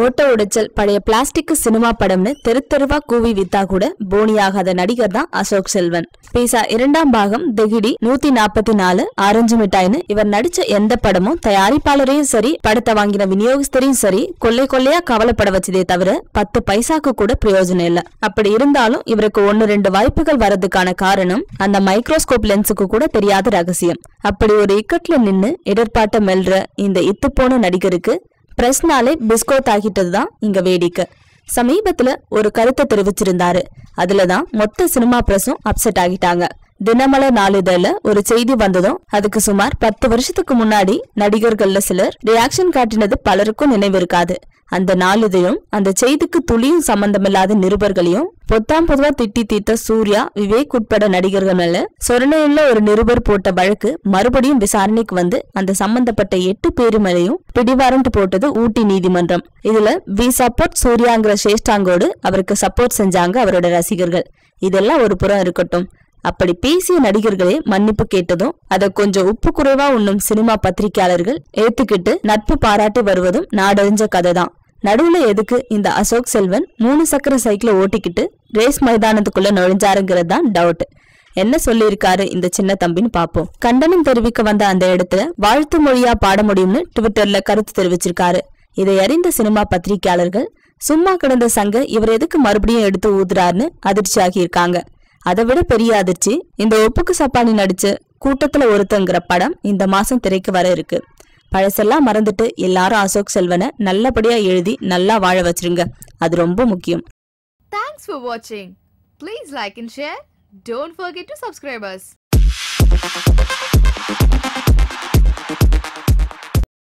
ஓட்ட உடைச்சல் பழைய plastic cinema படம்னு தெரு தெருவா கூவி வித்தா கூட போனியாகாத நடிகர் தான் அசோக் செல்வன். பீசா இரண்டாம் பாகம் திகிடி நூத்தி நாற்பத்தி நாலு ஆரஞ்சு மிட்டாய்னு இவர் நடிச்ச எந்த படமும் தயாரிப்பாளரையும் சரி படத்தை வாங்கின விநியோகஸ்தரையும் சரி கொள்ளை கொள்ளையா கவலைப்பட வச்சதே தவிர பத்து பைசாக்கு கூட பிரயோஜனம் இல்ல. அப்படி இருந்தாலும் இவருக்கு ஒன்னு ரெண்டு வாய்ப்புகள் வரதுக்கான காரணம் அந்த மைக்ரோஸ்கோப் லென்ஸுக்கு கூட தெரியாத ரகசியம். அப்படி ஒரு இக்கட்ல நின்னு இடர்பாட்ட மெல்ற இந்த இத்துப்போன நடிகருக்கு பிரஸ்னாலே பிஸ்கோத் ஆகிட்டது தான் இங்க வேடிக்கை. சமீபத்துல ஒரு கருத்தை தெரிவிச்சிருந்தாரு. அதுலதான் மொத்த சினிமா பிரஸும் அப்செட் ஆகிட்டாங்க. தினமல நாளிதழ்ல ஒரு செய்தி வந்ததும் அதுக்கு சுமார் பத்து வருஷத்துக்கு முன்னாடி நடிகர்கள்ல சிலர் ரியாக்ஷன் காட்டினது பலருக்கும் நினைவு இருக்காது. அந்த நாளிதழும் அந்த செய்திக்கு துளியும் சம்பந்தமில்லாத நிருபர்களையும் பொத்தாம் பொதுவா திட்டி தீர்த்த சூர்யா விவேக் உட்பட நடிகர்கள் மேல சொரணையில ஒரு நிருபர் போட்ட வழக்கு மறுபடியும் விசாரணைக்கு வந்து அந்த சம்பந்தப்பட்ட எட்டு பேரு மேலையும் பிடிவாரண்ட் போட்டது ஊட்டி நீதிமன்றம். இதுல வி சப்போர்ட் சூர்யாங்கிற சேஷ்டாங்கோடு அவருக்கு சப்போர்ட் செஞ்சாங்க அவரோட ரசிகர்கள். இதெல்லாம் ஒரு புறம் இருக்கட்டும். அப்படி பேசிய நடிகர்களே மன்னிப்பு கேட்டதும் அதை கொஞ்சம் உப்பு குறைவா உண்ணும் சினிமா பத்திரிகையாளர்கள் ஏத்துக்கிட்டு நட்பு பாராட்டி வருவதும் நாடறிஞ்ச கதை தான் நடுவுல எதுக்கு இந்த அசோக் செல்வன் மூணு சக்கர சைக்கிளை ஓட்டிக்கிட்டு ரேஸ் மைதானத்துக்குள்ள நுழைஞ்சாருங்கிறது தான் டவுட் என்ன சொல்லியிருக்காரு இந்த சின்ன தம்பின்னு பாப்போம் கண்டனம் தெரிவிக்க வந்த அந்த இடத்துல வாழ்த்து மொழியா பாட முடியும்னு ட்விட்டர்ல கருத்து தெரிவிச்சிருக்காரு. இதை அறிந்த சினிமா பத்திரிகையாளர்கள் சும்மா கிடந்த சங்க இவர் எதுக்கு மறுபடியும் எடுத்து ஊதுறாருன்னு அதிர்ச்சி ஆகியிருக்காங்க அதை விட பெரிய அதிர்ச்சி இந்த ஒப்புக்கு சப்பானி நடிச்ச கூட்டத்துல ஒருத்தங்கிற படம் இந்த மாசம் திரைக்கு வர இருக்கு. பழசெல்லாம் மறந்துட்டு எல்லாரும் அசோக் செல்வனை நல்லபடியா எழுதி நல்லா வாழ வச்சிருங்க அது ரொம்ப முக்கியம் தேங்க்ஸ் ஃபார் வாட்சிங் please like and share don't forget to subscribers